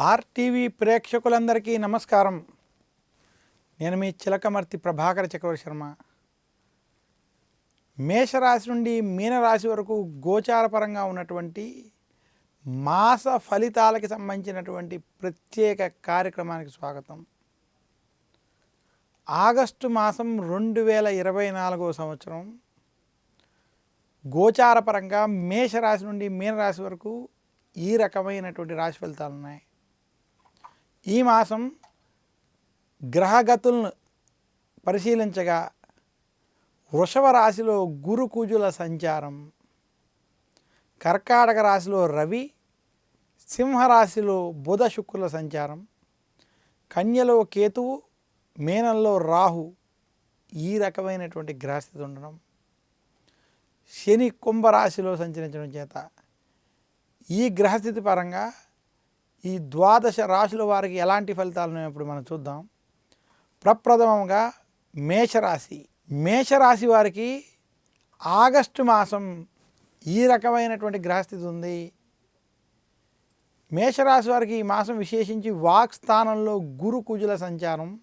RTV ప్రేక్షకులందరికీ నమస్కారం. నేను మీ చిలకమర్తి ప్రభాకర చక్రవర్తి శర్మ. మేషరాశి నుండి మీనరాశి వరకు గోచారపరంగా ఉన్నటువంటి మాస ఫలితాలకి సంబంధించినటువంటి ప్రత్యేక కార్యక్రమానికి స్వాగతం. ఆగస్టు మాసం రెండు వేల ఇరవై నాలుగో సంవత్సరం. గోచారపరంగా మేషరాశి నుండి మీనరాశి వరకు ఈ రకమైనటువంటి రాశి ఫలితాలు ఉన్నాయి ఈ మాసం గ్రహగతులను పరిశీలించగా వృషభ రాశిలో గురు కూజుల సంచారం కర్కాటక రాశిలో రవి సింహరాశిలో బుధ శుక్రుల సంచారం కన్యలో కేతువు మేనంలో రాహు ఈ రకమైనటువంటి గ్రహస్థితి ఉండడం. శని కుంభరాశిలో సంచరించడం చేత ఈ గ్రహస్థితి పరంగా ఈ ద్వాదశ రాశుల వారికి ఎలాంటి ఫలితాలు ఇప్పుడు మనం చూద్దాం. ప్రప్రథమంగా మేషరాశి. మేషరాశి వారికి ఆగస్టు మాసం ఈ రకమైనటువంటి గ్రహస్థితి ఉంది. మేషరాశి వారికి ఈ మాసం విశేషించి వాక్ స్థానంలో గురు కుజుల సంచారం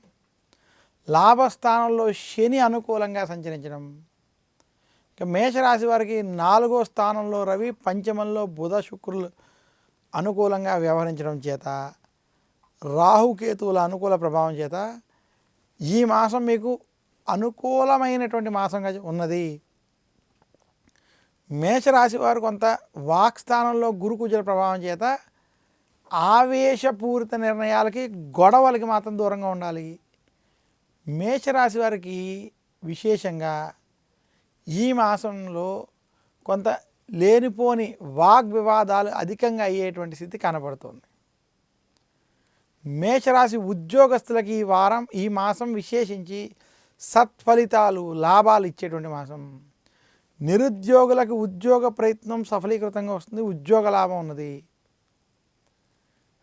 లాభస్థానంలో శని అనుకూలంగా సంచరించడం. ఇక మేషరాశి వారికి నాలుగో స్థానంలో రవి పంచమంలో బుధ శుక్రులు అనుకూలంగా వ్యవహరించడం చేత రాహుకేతువుల అనుకూల ప్రభావం చేత ఈ మాసం మీకు అనుకూలమైనటువంటి మాసంగా ఉన్నది. మేషరాశి వారు కొంత వాక్స్థానంలో గురుకుజల ప్రభావం చేత ఆవేశపూరిత నిర్ణయాలకి గొడవలకి మాత్రం దూరంగా ఉండాలి. మేషరాశి వారికి విశేషంగా ఈ మాసంలో కొంత లేనిపోని వాగ్వివాదాలు అధికంగా అయ్యేటువంటి స్థితి కనబడుతుంది. మేషరాశి ఉద్యోగస్తులకి ఈ వారం ఈ మాసం విశేషించి సత్ఫలితాలు లాభాలు ఇచ్చేటువంటి మాసం. నిరుద్యోగులకు ఉద్యోగ ప్రయత్నం సఫలీకృతంగా వస్తుంది ఉద్యోగ లాభం ఉన్నది.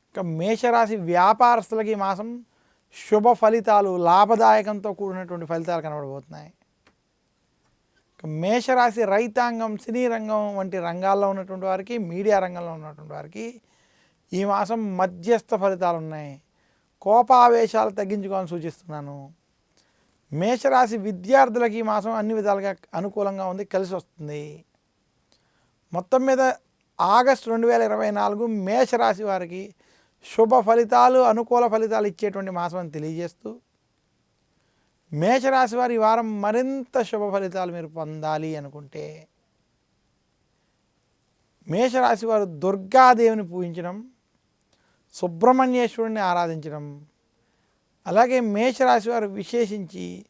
ఇక మేషరాశి వ్యాపారస్తులకి ఈ మాసం శుభ ఫలితాలు లాభదాయకంతో కూడినటువంటి ఫలితాలు కనబడబోతున్నాయి. మేషరాశి రైతాంగం సినీ రంగం వంటి రంగాల్లో ఉన్నటువంటి వారికి మీడియా రంగంలో ఉన్నటువంటి వారికి ఈ మాసం మధ్యస్థ ఫలితాలు ఉన్నాయి. కోపావేశాలు తగ్గించుకోవాలని సూచిస్తున్నాను. మేషరాశి విద్యార్థులకి ఈ మాసం అన్ని విధాలుగా అనుకూలంగా ఉంది కలిసి వస్తుంది. మొత్తం మీద ఆగస్టు రెండు వేల ఇరవై నాలుగు మేషరాశి వారికి శుభ ఫలితాలు అనుకూల ఫలితాలు ఇచ్చేటువంటి మాసం అని తెలియజేస్తూ మేషరాశి వారి వారం మరింత శుభ ఫలితాలు మీరు పొందాలి అనుకుంటే మేషరాశి వారు దుర్గాదేవిని పూజించడం సుబ్రహ్మణ్యేశ్వరుని ఆరాధించడం అలాగే మేషరాశి వారు విశేషించి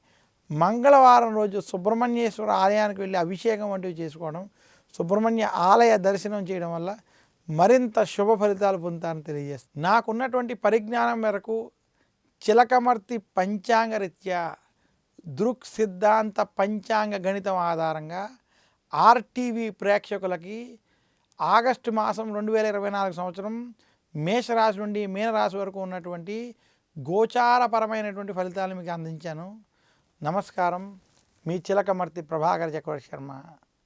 మంగళవారం రోజు సుబ్రహ్మణ్యేశ్వర ఆలయానికి వెళ్ళి అభిషేకం వంటివి చేసుకోవడం సుబ్రహ్మణ్య ఆలయ దర్శనం చేయడం వల్ల మరింత శుభ ఫలితాలు పొందుతారని తెలియజేస్తుంది. నాకున్నటువంటి పరిజ్ఞానం మేరకు చిలకమర్తి పంచాంగ రీత్యా దృక్ సిద్ధాంత పంచాంగ గణితం ఆధారంగా ఆర్టీవీ ప్రేక్షకులకి ఆగస్టు మాసం రెండు వేల ఇరవై నాలుగు సంవత్సరం మేషరాశి నుండి మీనరాశి వరకు ఉన్నటువంటి గోచారపరమైనటువంటి ఫలితాలు మీకు అందించాను. నమస్కారం. మీ చిలకమర్తి ప్రభాకర్ చక్రవర్తి శర్మ.